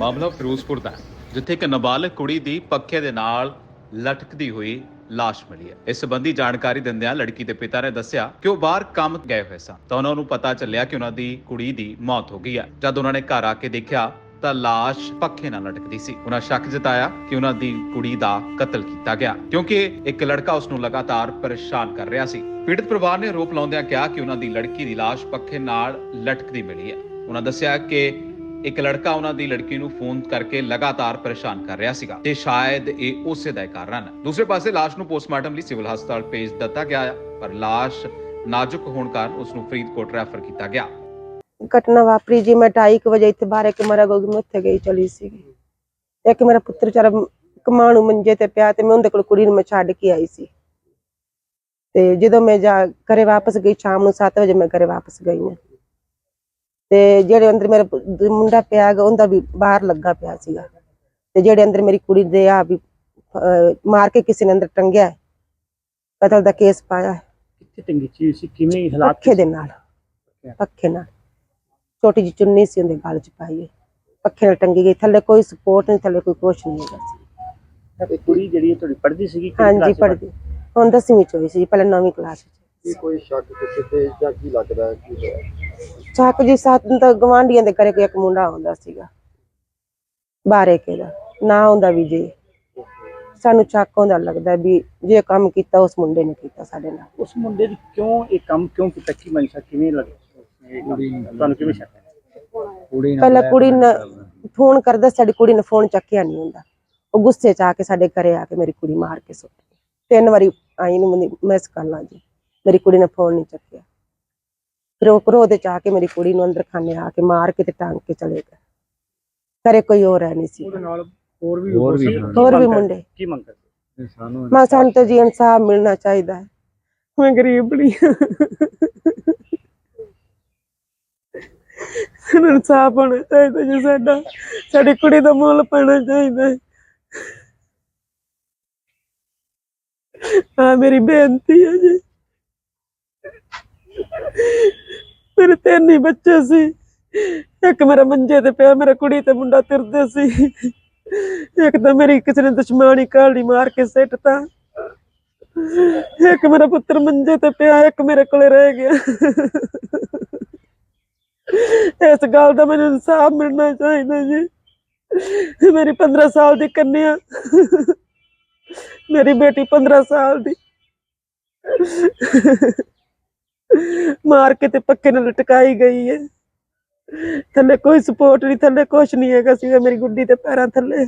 ਮਾਮਲਾ ਫਿਰੋਜ਼ਪੁਰ ਦਾ ਜਿੱਥੇ ਇੱਕ ਨਾਬਾਲਗ ਕੁੜੀ ਦੀ ਪੱਖੇ ਦੇ ਨਾਲ ਲਟਕਦੀ ਹੋਈ ਲਾਸ਼ ਮਿਲੀ ਹੈ। ਇਸ ਸੰਬੰਧੀ ਜਾਣਕਾਰੀ ਦਿੰਦਿਆਂ ਲੜਕੀ ਦੇ ਪਿਤਾ ਨੇ ਦੱਸਿਆ ਕਿ ਉਹ ਬਾਹਰ ਕੰਮ ਗਏ ਹੋਏ ਸਨ, ਤਾਂ ਉਹਨਾਂ ਨੂੰ ਪਤਾ ਚੱਲਿਆ ਕਿ ਉਹਨਾਂ ਦੀ ਕੁੜੀ ਦੀ ਮੌਤ ਹੋ ਗਈ ਹੈ। ਜਦ ਉਹਨਾਂ ਨੇ ਘਰ ਆ ਕੇ ਦੇਖਿਆ, ਤਾਂ ਲਾਸ਼ ਪੱਖੇ ਨਾਲ ਲਟਕਦੀ ਸੀ। ਉਹਨਾਂ ਸ਼ੱਕ ਜਤਾਇਆ ਕਿ ਉਹਨਾਂ ਦੀ ਕੁੜੀ ਦਾ ਕਤਲ ਕੀਤਾ ਗਿਆ, ਕਿਉਂਕਿ ਇੱਕ ਲੜਕਾ ਉਸ ਨੂੰ ਲਗਾਤਾਰ ਪਰੇਸ਼ਾਨ ਕਰ ਰਿਹਾ ਸੀ। ਪੀੜਤ ਪਰਿਵਾਰ ਨੇ ਆਰੋਪ ਲਾਉਂਦਿਆਂ ਕਿਹਾ ਕਿ ਉਹਨਾਂ ਦੀ ਲੜਕੀ ਦੀ ਲਾਸ਼ ਪੱਖੇ ਨਾਲ ਲਟਕਦੀ ਮਿਲੀ ਹੈ। ਉਹਨਾਂ ਦੱਸਿਆ ਕਿ ਇੱਕ ਲੜਕਾ ਉਹਨਾਂ ਦੀ ਲੜਕੀ ਨੂੰ ਫੋਨ ਕਰਕੇ ਲਗਾਤਾਰ ਪਰੇਸ਼ਾਨ ਕਰ ਰਿਹਾ ਸੀਗਾ ਤੇ ਸ਼ਾਇਦ ਇਹ ਉਸੇ ਦਾ ਕਾਰਨ ਹੈ। ਦੂਸਰੇ ਪਾਸੇ ਲਾਸ਼ ਨੂੰ ਪੋਸਟਮਾਰਟਮ ਲਈ ਸਿਵਲ ਹਸਪਤਾਲ ਭੇਜ ਦਿੱਤਾ ਗਿਆ ਪਰ ਲਾਸ਼ ਨਾਜ਼ੁਕ ਹੋਣ ਕਾਰਨ ਉਸ ਨੂੰ ਫਰੀਦਕੋਟ ਰੈਫਰ ਕੀਤਾ ਗਿਆ। ਘਟਨਾ ਵਾਪਰੀ ਜੀ, ਮੈਂ 2:30 ਵਜੇ ਇੱਥੇ ਬਾਹਰ ਇੱਕ ਮਰਾ ਗੋਗੀ ਮੈਂ ਉੱਥੇ ਗਈ ਚਲੀ ਸੀਗੀ। ਇੱਕ ਮੇਰਾ ਪੁੱਤਰ ਵਿਚਾਰਾ ਕਮਾਣੂ ਮੰਜੇ ਤੇ ਪਿਆ ਤੇ ਮੈਂ ਉਹਦੇ ਕੋਲ ਕੁੜੀ ਨੂੰ ਮੈਂ ਛੱਡ ਕੇ ਆਈ ਸੀ। ਤੇ ਜਦੋਂ ਮੈਂ ਜਾ ਘਰੇ ਵਾਪਸ ਗਈ, ਸ਼ਾਮ ਨੂੰ 7 ਵਜੇ ਮੈਂ ਘਰੇ ਵਾਪਸ ਗਈ ਹਾਂ। ਤੇ ਜਿਹੜੇ ਅੰਦਰ ਮੇਰਾ ਮੁੰਡਾ ਪਿਆ ਗਾ ਉਹਦਾ ਵੀ ਬਾਹਰ ਲੱਗਾ ਪਿਆ ਸੀਗਾ। ਤੇ ਜਿਹੜੇ ਅੰਦਰ ਮੇਰੀ ਕੁੜੀ ਦੇ ਆ ਵੀ ਮਾਰ ਕੇ ਕਿਸੇ ਨੇ ਅੰਦਰ ਟੰਗਿਆ ਹੈ। ਕਤਲ ਦਾ ਕੇਸ ਪਾਇਆ ਹੈ, ਕਿੱਥੇ ਟੰਗੀ ਚੀਜ਼ ਸੀ? ਕਿਵੇਂ ਹਾਲਾਤ ਪੱਖੇ ਦੇ ਨਾਲ ਪੱਖੇ ਨਾਲ। ਛੋਟੀ ਜਿਹੀ ਚੁੰਨੀ ਸੀ ਉਹਦੇ ਗਲ 'ਚ ਪਾਈ ਹੈ ਪੱਖੇ ਨਾਲ ਟੰਗੀ ਗਈ। ਥੱਲੇ ਕੋਈ ਸਪੋਰਟ ਨਹੀਂ ਥੱਲੇ ਕੋਈ ਕੁਛ ਨਹੀਂ ਹੈਗਾ ਸੀ। ਤੇ ਕੁੜੀ ਜਿਹੜੀ ਹੈ ਤੁਹਾਡੀ ਪੜ੍ਹਦੀ ਸੀਗੀ? ਹਾਂਜੀ ਪੜ੍ਹਦੀ। ਹੁਣ ਦਸਵੀਂ ਚ ਹੋਈ ਸੀ ਪਹਿਲਾਂ ਨੌਵੀਂ ਕਲਾਸ ਚ। ਕੀ ਕੋਈ ਸ਼ੱਕ ਕਿਸੇ ਤੇ ਜਾਂ ਕੀ ਲੱਗਦਾ ਹੈ ਕਿ ਹੋਇਆ? ਚੱਕ ਜੀ ਸਾਥ ਤਾਂ ਗਵਾਂਢੀਆਂ ਦੇ ਘਰੇ ਕੋਈ ਇੱਕ ਮੁੰਡਾ ਆਉਂਦਾ ਸੀਗਾ। ਬਾਰੇ ਕੇ ਦਾ ਨਾ ਹੁੰਦਾ ਵੀ ਜੀ। ਸਾਨੂੰ ਚੱਕ ਹੁੰਦਾ ਲੱਗਦਾ ਵੀ ਜੇ ਕੰਮ ਕੀਤਾ ਉਸ ਮੁੰਡੇ ਨੇ ਕੀਤਾ ਸਾਡੇ ਨਾਲ। ਉਸ ਮੁੰਡੇ ਦੀ ਕਿਉਂ ਇਹ ਕੰਮ ਕਿਉਂ ਕੀਤਾ? ਕੀ ਮਨਸ਼ਾ ਕਿਵੇਂ ਲੱਗ? ਤੁਹਾਨੂੰ ਕਿਵੇਂ ਸ਼ੱਕ ਹੈ? ਪਹਿਲਾਂ ਕੁੜੀ ਨੇ ਫੋਨ ਕਰਦਾ ਸਾਡੀ ਕੁੜੀ ਨੇ ਫੋਨ ਚੱਕਿਆ ਨਹੀਂ ਹੁੰਦਾ। ਉਹ ਗੁੱਸੇ ਚ ਆ ਕੇ ਸਾਡੇ ਘਰੇ ਆ ਕੇ ਮੇਰੀ ਕੁੜੀ ਮਾਰ ਕੇ ਸੁੱਟ ਗਈ। ਤਿੰਨ ਵਾਰੀ ਆਈ ਨੂੰ ਮੈਨੂੰ ਮਿਸ ਕਾਲਾਂ ਜੀ ਮੇਰੀ ਕੁੜੀ ਨੇ ਫੋਨ ਨਹੀਂ ਚੱਕਿਆ। ਫਿਰ ਉਹ ਕਰੋਧ ਚ ਆ ਕੇ ਮੇਰੀ ਕੁੜੀ ਨੂੰ ਅੰਦਰ ਖਾਨੇ ਆ ਕੇ ਮਾਰ ਕੇ ਤੇ ਟਾਂਗ ਕੇ ਚਲੇ ਗਏ। ਘਰੇ ਕੋਈ ਹੋਰ ਹੈ ਨਹੀਂ ਸੀ। ਉਹਦੇ ਨਾਲ ਹੋਰ ਵੀ ਹੋਰ ਵੀ ਕੀ ਹਨ। ਹੋਰ ਵੀ ਮੰਗ ਮੁੰਡੇ? ਕੀ ਮੰਗ ਕਰਦੇ? ਸਾਨੂੰ ਮੈਂ ਸਾਨੂੰ ਤਾਂ ਜੀ ਇਨਸਾਫ ਮਿਲਣਾ ਚਾਹੀਦਾ ਹੈ। ਮੈਂ ਗਰੀਬ ਨਹੀਂ ਸਾਨੂੰ ਇਨਸਾਫ ਹੋਣਾ ਚਾਹੀਦਾ ਜੀ ਸਾਡਾ। ਸਾਡੀ ਕੁੜੀ ਦਾ ਮੁੱਲ ਪੈਣਾ ਚਾਹੀਦਾ ਹੈ। ਆ ਮੇਰੀ ਬੇਨਤੀ ਹੈ ਜੀ। ਤਿੰਨ ਹੀ ਬੱਚੇ ਸੀ। ਇੱਕ ਮੇਰਾ ਮੰਜੇ ਤੇ ਪਿਆ, ਮੇਰਾ ਕੁੜੀ ਤੇ ਮੁੰਡਾ ਤਿਰਦੇ ਸੀ। ਇੱਕ ਤਾਂ ਮੇਰੀ ਕਿਸੇ ਨੇ ਦੁਸ਼ਮਣੀ ਕਾਲੀ ਮਾਰ ਕੇ ਸਿੱਟਤਾ। ਇੱਕ ਮੇਰਾ ਪੁੱਤਰ ਮੰਜੇ ਤੇ ਪਿਆ, ਇੱਕ ਮੇਰੇ ਕੋਲੇ ਰਹਿ ਗਿਆ। ਇਸ ਗੱਲ ਦਾ ਮੈਨੂੰ ਇਨਸਾਫ ਮਿਲਣਾ ਚਾਹੀਦਾ ਜੀ। ਮੇਰੀ 15 ਸਾਲ ਦੀ ਕੰਨਿਆ। ਮੇਰੀ ਬੇਟੀ 15 ਸਾਲ ਦੀ। ਮਾਰ ਕੇ ਤੇ ਪੱਕੇ ਨਾਲ ਲਟਕਾਈ ਗਈ ਹੈ ਥੱਲੇ ਕੋਈ ਸਪੋਰਟ ਨਹੀਂ ਥੱਲੇ ਕੁਛ ਨਹੀਂ ਹੈਗਾ ਸੀਗਾ ਮੇਰੀ ਗੁੱਡੀ ਤੇ ਪੈਰਾਂ ਥੱਲੇ।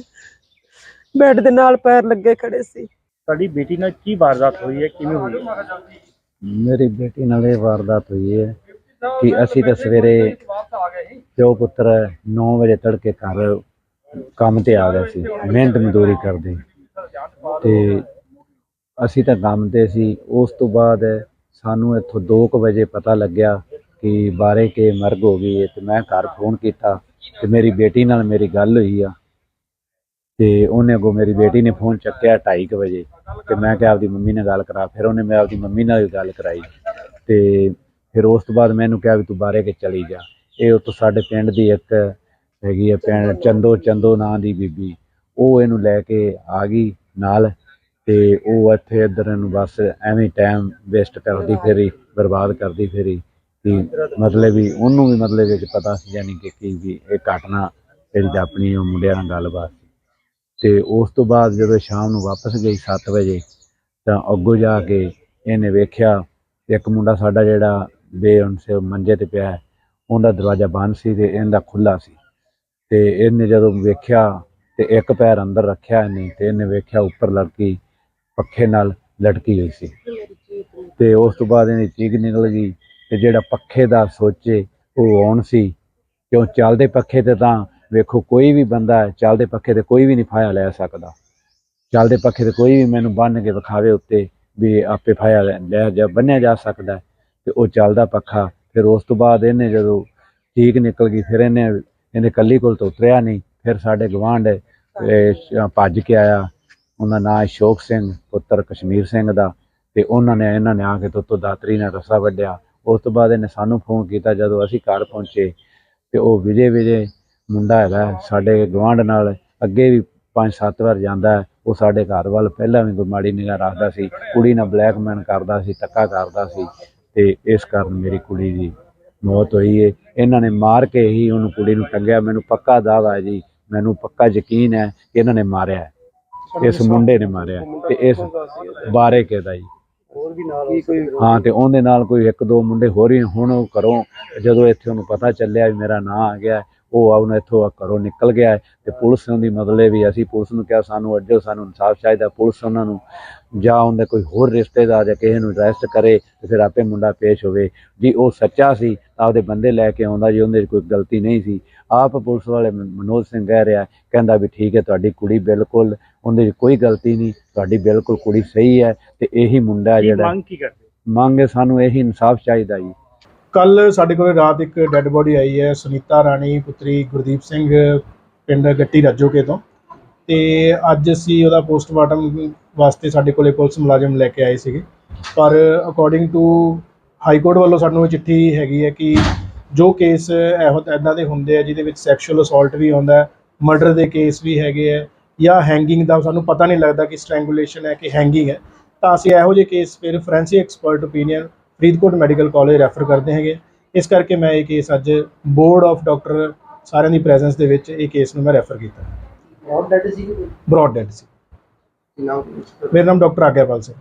ਬੈੱਡ ਦੇ ਨਾਲ ਪੈਰ ਲੱਗੇ ਖੜੇ ਸੀ। ਤੁਹਾਡੀ ਬੇਟੀ ਨਾਲ ਕੀ ਵਾਰਦਾਤ ਹੋਈ ਹੈ? ਕਿਵੇਂ ਹੋਈ ਹੈ? ਮੇਰੀ ਬੇਟੀ ਨਾਲ ਇਹ ਵਾਰਦਾਤ ਹੋਈ ਹੈ ਕਿ ਅਸੀਂ ਤਾਂ ਸਵੇਰੇ ਪਿਓ ਪੁੱਤਰ 9 ਵਜੇ ਤੜਕੇ ਘਰ ਕੰਮ ਤੇ ਆ ਗਏ ਸੀ ਮਿਹਨਤ ਮਜ਼ਦੂਰੀ ਕਰਦੇ। ਤੇ ਅਸੀਂ ਤਾਂ ਕੰਮ ਤੇ ਸੀ ਉਸ ਤੋਂ ਬਾਅਦ ਸਾਨੂੰ ਇੱਥੋਂ 2:00 ਵਜੇ ਪਤਾ ਲੱਗਿਆ ਕਿ ਬਾਰੇ ਕੇ ਮਰਗ ਹੋ ਗਈ ਹੈ ਤੇ ਮੈਂ ਘਰ ਫੋਨ ਕੀਤਾ ਤੇ ਮੇਰੀ ਬੇਟੀ ਨਾਲ ਮੇਰੀ ਗੱਲ ਹੋਈ ਆ। ਤੇ ਉਹਨੇ ਅੱਗੋਂ ਮੇਰੀ ਬੇਟੀ ਨੇ ਫੋਨ ਚੱਕਿਆ 2:30 ਵਜੇ ਤੇ ਮੈਂ ਕਿਹਾ ਆਪਦੀ ਮੰਮੀ ਨਾਲ ਗੱਲ ਕਰਾ। ਫਿਰ ਉਹਨੇ ਮੈਂ ਆਪਦੀ ਮੰਮੀ ਨਾਲ ਵੀ ਗੱਲ ਕਰਾਈ ਤੇ ਫਿਰ ਉਸ ਤੋਂ ਬਾਅਦ ਮੈਨੂੰ ਕਿਹਾ ਵੀ ਤੂੰ ਬਾਰੇ ਕੇ ਚਲੀ ਜਾ। ਇਹ ਉੱਥੋਂ ਸਾਡੇ ਪਿੰਡ ਦੀ ਇੱਕ ਹੈਗੀ ਆ ਪਿੰਡ ਚੰਦੋ ਚੰਦੋ ਨਾਂ ਦੀ ਬੀਬੀ। ਉਹ ਇਹਨੂੰ ਲੈ ਕੇ ਆ ਗਈ ਨਾਲ। ਤੇ ਉਹ ਇੱਥੇ ਇੱਧਰ ਇਹਨੂੰ ਬਸ ਐਵੇਂ ਟਾਈਮ ਵੇਸਟ ਕਰਦੀ ਫਿਰੀ, ਬਰਬਾਦ ਕਰਦੀ ਫਿਰੀ ਕਿ ਮਤਲਬ ਵੀ ਉਹਨੂੰ ਵੀ ਮਤਲਬ ਵਿੱਚ ਪਤਾ ਸੀ ਯਾਨੀ ਕਿ ਕੀ ਵੀ ਇਹ ਘਟਨਾ ਜਿਹੜੀ ਆਪਣੀ ਉਹ ਮੁੰਡਿਆਂ ਨਾਲ ਗੱਲਬਾਤ ਸੀ। ਤੇ ਉਸ ਤੋਂ ਬਾਅਦ ਜਦੋਂ ਸ਼ਾਮ ਨੂੰ ਵਾਪਸ ਗਈ 7 ਵਜੇ, ਤਾਂ ਅੱਗੋਂ ਜਾ ਕੇ ਇਹਨੇ ਵੇਖਿਆ ਇੱਕ ਮੁੰਡਾ ਸਾਡਾ ਜਿਹੜਾ ਬੇਅੰਸੇ ਮੰਜੇ ਤੇ ਪਿਆ ਉਹਦਾ ਦਰਵਾਜ਼ਾ ਬੰਦ ਸੀ ਤੇ ਇਹਦਾ ਖੁੱਲਾ ਸੀ। ਤੇ ਇਹਨੇ ਜਦੋਂ ਵੇਖਿਆ ਤੇ ਇੱਕ ਪੈਰ ਅੰਦਰ ਰੱਖਿਆ ਇਹਨੇ ਤੇ ਇਹਨੇ ਵੇਖਿਆ ਉੱਪਰ ਲੜਕੀ ਪੱਖੇ ਨਾਲ ਲਟਕੀ ਹੋਈ ਸੀ। ਤੇ ਉਸ ਤੋਂ ਬਾਅਦ ਇਹਦੀ ਚੀਕ ਨਿਕਲ ਗਈ ਤੇ ਜਿਹੜਾ ਪੱਖੇ ਦਾ ਸੋਚੇ ਉਹ ਆਉਣ ਸੀ। ਕਿਉਂ ਚੱਲਦੇ ਪੱਖੇ ਤੇ ਤਾਂ ਵੇਖੋ ਕੋਈ ਵੀ ਬੰਦਾ ਚੱਲਦੇ ਪੱਖੇ ਤੇ ਕੋਈ ਵੀ ਨਹੀਂ ਫਾਇਆ ਲੈ ਸਕਦਾ। ਚੱਲਦੇ ਪੱਖੇ ਤੇ ਕੋਈ ਵੀ ਮੈਨੂੰ ਬੰਨ ਕੇ ਵਿਖਾਵੇ ਉੱਤੇ ਵੀ ਆਪੇ ਫਾਇਆ ਲੈ ਲੈ ਜਾ, ਬੰਨਿਆ ਜਾ ਸਕਦਾ। ਹੈ। ਤੇ ਉਹ ਚੱਲਦਾ ਪੱਖਾ, ਫਿਰ ਉਸ ਤੋਂ ਬਾਅਦ ਇਹਨੇ ਜਦੋਂ ਠੀਕ ਨਿਕਲ ਗਈ, ਫਿਰ ਇਹਨੇ ਇਹਨੇ ਕੱਲੀ ਕੋਲ ਤੋਂ ਉਤਰਿਆ ਨਹੀਂ, ਫਿਰ ਸਾਡੇ ਗਵਾਂਢ ਭੱਜ ਕੇ ਆਇਆ। ਉਹਦਾ ਨਾਂ ਸ਼ੋਕ ਸਿੰਘ, ਪੁੱਤਰ ਕਸ਼ਮੀਰ ਸਿੰਘ ਦਾ, ਤੇ ਉਹਨਾਂ ਨੇ ਇਹਨਾਂ ਨੇ ਆ ਕੇ ਤੋਂ ਦਾਤਰੀ ਨਾਲ ਰੱਸਾ ਵੱਢਿਆ। ਉਸ ਤੋਂ ਬਾਅਦ ਇਹਨੇ ਸਾਨੂੰ ਫੋਨ ਕੀਤਾ ਜਦੋਂ ਅਸੀਂ ਘਰ ਪਹੁੰਚੇ ਤੇ ਉਹ ਵਿਜੇ ਵਿਜੇ ਮੁੰਡਾ ਹੈਗਾ ਸਾਡੇ ਗਵਾਂਢ ਨਾਲ ਅੱਗੇ ਵੀ ਪੰਜ ਸੱਤ ਵਾਰ ਜਾਂਦਾ ਉਹ ਸਾਡੇ ਘਰ ਵੱਲ ਪਹਿਲਾਂ ਵੀ ਕੋਈ ਮਾੜੀ ਨਿਗਾਹ ਰੱਖਦਾ ਸੀ, ਕੁੜੀ ਨਾਲ ਬਲੈਕਮੇਲ ਕਰਦਾ ਸੀ, ਧੱਕਾ ਕਰਦਾ ਸੀ ਤੇ ਇਸ ਕਾਰਨ ਮੇਰੀ ਕੁੜੀ ਦੀ ਮੌਤ ਹੋਈ ਹੈ ਇਹਨਾਂ ਨੇ ਮਾਰ ਕੇ ਹੀ ਉਹਨੂੰ ਕੁੜੀ ਨੂੰ ਟੰਗਿਆ। ਮੈਨੂੰ ਪੱਕਾ ਦਾਅਵਾ ਜੀ, ਮੈਨੂੰ ਪੱਕਾ ਯਕੀਨ ਹੈ ਕਿ ਇਹਨਾਂ ਨੇ ਮਾਰਿਆ ਇਸ ਮੁੰਡੇ ਨੇ ਮਾਰਿਆ ਤੇ ਇਸ ਬਾਰੇ ਕਿਹਦਾ ਜੀ? ਹੋਰ ਵੀ ਨਾਲ ਕੀ ਕੋਈ ਹਾਂ ਤੇ ਉਹਦੇ ਨਾਲ ਕੋਈ ਇੱਕ ਦੋ ਮੁੰਡੇ ਹੋਰ ਹੀ ਹੁਣ ਉਹ ਘਰੋਂ ਜਦੋਂ ਇੱਥੇ ਉਹਨੂੰ ਪਤਾ ਚੱਲਿਆ ਵੀ ਮੇਰਾ ਨਾਂ ਆ ਗਿਆ ਹੈ, ਉਹ ਆਉਣ ਇੱਥੋਂ ਘਰੋਂ ਨਿਕਲ ਗਿਆ ਤੇ ਪੁਲਿਸ ਉਹਦੀ ਮਦਲੇ ਵੀ ਅਸੀਂ ਪੁਲਿਸ ਨੂੰ ਕਿਹਾ ਸਾਨੂੰ ਅੱਜੋ ਸਾਨੂੰ ਇਨਸਾਫ ਚਾਹੀਦਾ ਪੁਲਿਸ ਉਹਨਾਂ ਨੂੰ ਜਾਂ ਉਹਦੇ ਕੋਈ ਹੋਰ ਰਿਸ਼ਤੇਦਾਰ ਜਾਂ ਕਿਸੇ ਨੂੰ ਅਰੈਸਟ ਕਰੇ ਤੇ ਫਿਰ ਆਪੇ ਮੁੰਡਾ ਪੇਸ਼ ਹੋਵੇ। ਜੀ ਉਹ ਸੱਚਾ ਸੀ ਉਹਦੇ ਬੰਦੇ ਲੈ ਕੇ ਆਉਂਦਾ ਜੀ ਉਹਦੇ ਕੋਈ ਗਲਤੀ ਨਹੀਂ ਸੀ। ਆਪ ਪੁਲਿਸ ਵਾਲੇ ਮਨੋਜ ਸਿੰਘ ਕਹਿ ਰਿਹਾ ਕਹਿੰਦਾ ਵੀ ਠੀਕ ਹੈ ਤੁਹਾਡੀ ਕੁੜੀ ਬਿਲਕੁਲ ਉਹਦੇ ਕੋਈ ਗਲਤੀ ਨਹੀਂ ਤੁਹਾਡੀ ਬਿਲਕੁਲ ਕੁੜੀ ਸਹੀ ਹੈ ਤੇ ਇਹੀ ਮੁੰਡਾ ਜਿਹੜਾ ਮੰਗ ਕੀ ਕਰਦੇ ਮੰਗ ਸਾਨੂੰ ਇਹੀ ਇਨਸਾਫ ਚਾਹੀਦਾ ਜੀ। ਕੱਲ ਸਾਡੇ ਕੋਲ ਰਾਤ ਇੱਕ ਡੈੱਡ ਬੋਡੀ ਆਈ ਹੈ, ਸੁਨੀਤਾ ਰਾਣੀ, ਪੁੱਤਰੀ ਗੁਰਦੀਪ ਸਿੰਘ, ਪਿੰਡ ਗੱਟੀ ਰਾਜੋਕੇ ਤੋਂ। ਤੇ ਅੱਜ ਅਸੀਂ ਉਹਦਾ ਪੋਸਟਮਾਰਟਮ ਵਾਸਤੇ ਸਾਡੇ ਕੋਲੇ ਪੁਲਿਸ ਮੁਲਾਜ਼ਮ ਲੈ ਕੇ ਆਏ ਸੀਗੇ। ਪਰ ਅਕੋਰਡਿੰਗ ਟੂ ਹਾਈ ਕੋਰਟ ਵੱਲੋਂ ਸਾਨੂੰ ਇਹ ਚਿੱਠੀ ਹੈਗੀ ਹੈ ਕਿ ਜੋ ਕੇਸ ਇਹੋ ਇਦਾਂ ਦੇ ਹੁੰਦੇ ਆ ਜਿਹਦੇ ਵਿੱਚ ਸੈਕਸ਼ੂਅਲ ਅਸੌਲਟ ਵੀ ਆਉਂਦਾ ਹੈ ਮਰਡਰ ਦੇ ਕੇਸ ਵੀ ਹੈਗੇ ਆ, ਜਾਂ ਹੈਂਗਿੰਗ ਦਾ ਸਾਨੂੰ ਪਤਾ ਨਹੀਂ ਲੱਗਦਾ ਕਿ ਸਟ੍ਰੈਂਗੂਲੇਸ਼ਨ ਹੈ ਕਿ ਹੈਂਗਿੰਗ ਹੈ। ਤਾਂ ਅਸੀਂ ਇਹੋ ਜਿਹੇ ਕੇਸ ਫਿਰ forensic expert opinion Faridkot medical college refer ਕਰਦੇ ਹੈਗੇ। ਇਸ ਕਰਕੇ ਮੈਂ ਇਹ ਕੇਸ ਅੱਜ ਬੋਰਡ ਆਫ ਡਾਕਟਰ ਸਾਰਿਆਂ ਦੀ ਪ੍ਰੈਜ਼ੈਂਸ ਦੇ ਵਿੱਚ ਇਹ ਕੇਸ ਨੂੰ ਮੈਂ ਰੈਫਰ ਕੀਤਾ। ਬਹੁਤ ਡੈਡ ਸੀ ਬ੍ਰੌਡ ਡੈਡ ਸੀ? ਮੇਰਾ ਨਾਮ ਡਾਕਟਰ ਆਗਿਆਪਾਲ ਸਿੰਘ।